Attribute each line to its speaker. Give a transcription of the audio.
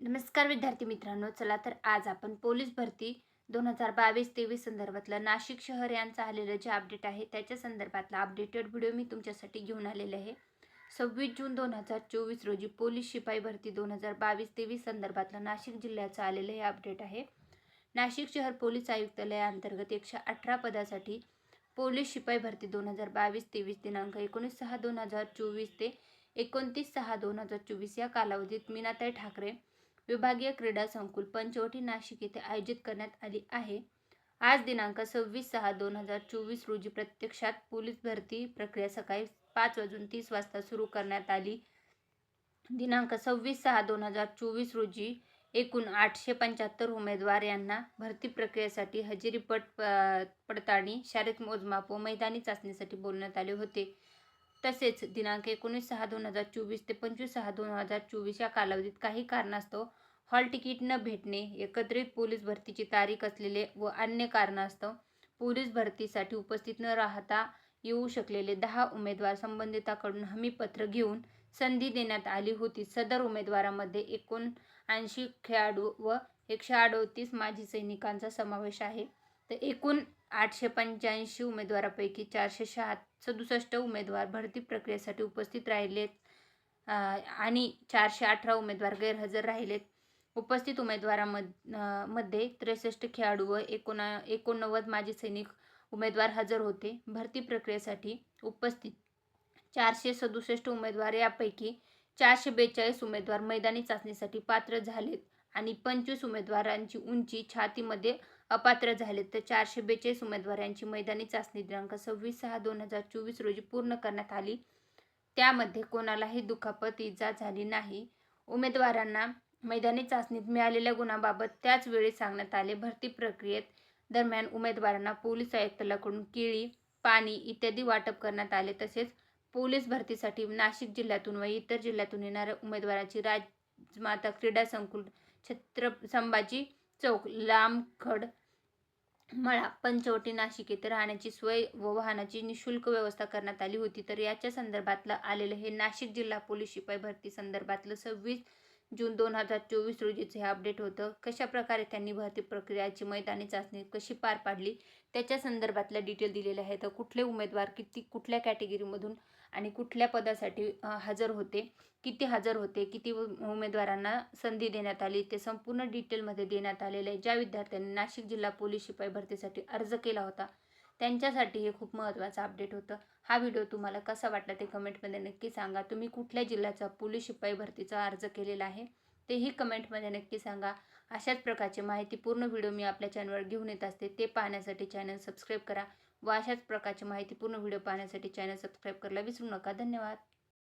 Speaker 1: नमस्कार विद्यार्थी मित्रांनो चला तर आज आपण पोलीस भरती दोन हजार बावीस तेवीस संदर्भातलं नाशिक शहर यांचं आलेलं जे अपडेट आहे त्याच्या संदर्भातला अपडेटेड व्हिडिओ मी तुमच्यासाठी घेऊन आलेले आहे. सव्वीस जून दोन हजार चोवीस रोजी पोलीस शिपाई भरती दोन हजार बावीस तेवीस संदर्भातलं नाशिक जिल्ह्याचं आलेलं हे अपडेट आहे. नाशिक शहर पोलीस आयुक्तालयाअंतर्गत एकशे अठरा पदासाठी पोलीस शिपाई भरती दोन हजार बावीस तेवीस दिनांक एकोणीस सहा दोन हजार चोवीस ते एकोणतीस सहा दोन हजार चोवीस या कालावधीत मीनाताई ठाकरे विभागीय क्रीडा संकुल पंचवटी नाशिक येथे आयोजित करण्यात आली आहे. आज दिनांक सव्वीस सहा दोन हजार चोवीस रोजी प्रत्यक्षात पोलीस भरती प्रक्रिया सकाळी पाच वाजून तीस वाजता सुरू करण्यात आली. दिनांक सव्वीस सहा दोन हजार चोवीस रोजी एकूण आठशे पंच्याहत्तर उमेदवार यांना भरती प्रक्रियेसाठी हजेरी पट प- पडताळणी शारीरिक मोजमाप व मैदानी चाचणीसाठी बोलण्यात आले होते. तसेच दिनांक एकोणीस सहा दोन हजार चोवीस ते पंचवीस सहा दोन हजार चोवीस या कालावधीत काही कारणास्तव हॉल तिकीट न भेटणे एकत्रित पोलीस भरतीची तारीख असलेले व अन्य कारणास्तव पोलीस भरतीसाठी उपस्थित न राहता येऊ शकलेले दहा उमेदवार संबंधिताकडून हमीपत्र घेऊन संधी देण्यात आली होती. सदर उमेदवारामध्ये एकोणऐंशी खेळाडू व एकशे अडोतीस माजी सैनिकांचा समावेश आहे. तर एकूण आठशे पंच्याऐंशी उमेदवारापैकी चारशे शहा सदुसष्ट उमेदवार भरती प्रक्रियेसाठी उपस्थित राहिलेत. आणि चारशे अठरा उमेदवार गैरहजर राहिलेत. उपस्थित उमेदवारांमधमध्ये त्रेसष्ट खेळाडू व एकोणा एकोणनव्वद माजी सैनिक उमेदवार हजर होते. भरती प्रक्रियेसाठी उपस्थित चारशे सदुसष्ट उमेदवार यापैकी चारशे बेचाळीस उमेदवार मैदानी चाचणीसाठी पात्र झालेत आणि पंचवीस उमेदवारांची उंची छातीमध्ये अपात्र झालेत. तर चारशे बेचाळीस उमेदवारांची मैदानी चाचणी दिनांक सव्वीस सहा दोन हजार चोवीस रोजी पूर्ण करण्यात आली. त्यामध्ये कोणालाही दुखापत इजा झाली नाही. उमेदवारांना मैदानी चाचणीत मिळालेल्या गुणाबाबत त्याच वेळी सांगण्यात आले. भरती प्रक्रियेत दरम्यान उमेदवारांना पोलीस आयुक्तालयाकडून केळी पाणी इत्यादी वाटप करण्यात आले. तसेच पोलीस भरतीसाठी नाशिक जिल्ह्यातून व इतर जिल्ह्यातून येणाऱ्या उमेदवारांची राजमाता क्रीडा संकुल छत्र संभाजी चौक लांबखड मळा पंचवटी नाशिक येथे राहण्याची सोय व वाहनाची निशुल्क व्यवस्था करण्यात आली होती. तर याच्या संदर्भातलं आलेलं हे नाशिक जिल्हा पोलीस शिपाई भरती संदर्भातलं सव्वीस जून दोन हजार चोवीस रोजीचं हे अपडेट होतं. कशाप्रकारे त्यांनी भरती प्रक्रियाची मैदानी चाचणी कशी पार पाडली त्याच्या संदर्भातल्या डिटेल दिलेले आहे तर कुठले उमेदवार किती कुठल्या कॅटेगरीमधून आणि कुठल्या पदासाठी हजर होते किती हजर होते किती उ- उमेदवारांना संधी देण्यात आली ते संपूर्ण डिटेलमध्ये देण्यात आलेले आहे. ज्या विद्यार्थ्यांनी नाशिक जिल्हा पोलीस शिपाई भरतीसाठी अर्ज केला होता त्यांच्यासाठी हे खूप महत्त्वाचं अपडेट होतं. हा व्हिडिओ तुम्हाला कसा वाटला ते कमेंटमध्ये नक्की सांगा. तुम्ही कुठल्या जिल्ह्याचा पोलीस शिपाई भरतीचा अर्ज केलेला आहे तेही कमेंटमध्ये नक्की सांगा. अशाच प्रकारची माहितीपूर्ण व्हिडिओ मी आपल्या चॅनलवर घेऊन येत असते ते पाहण्यासाठी चॅनल सबस्क्राईब करा व अशाच प्रकारची माहितीपूर्ण व्हिडिओ पाहण्यासाठी चॅनल सबस्क्राईब करायला विसरू नका. धन्यवाद.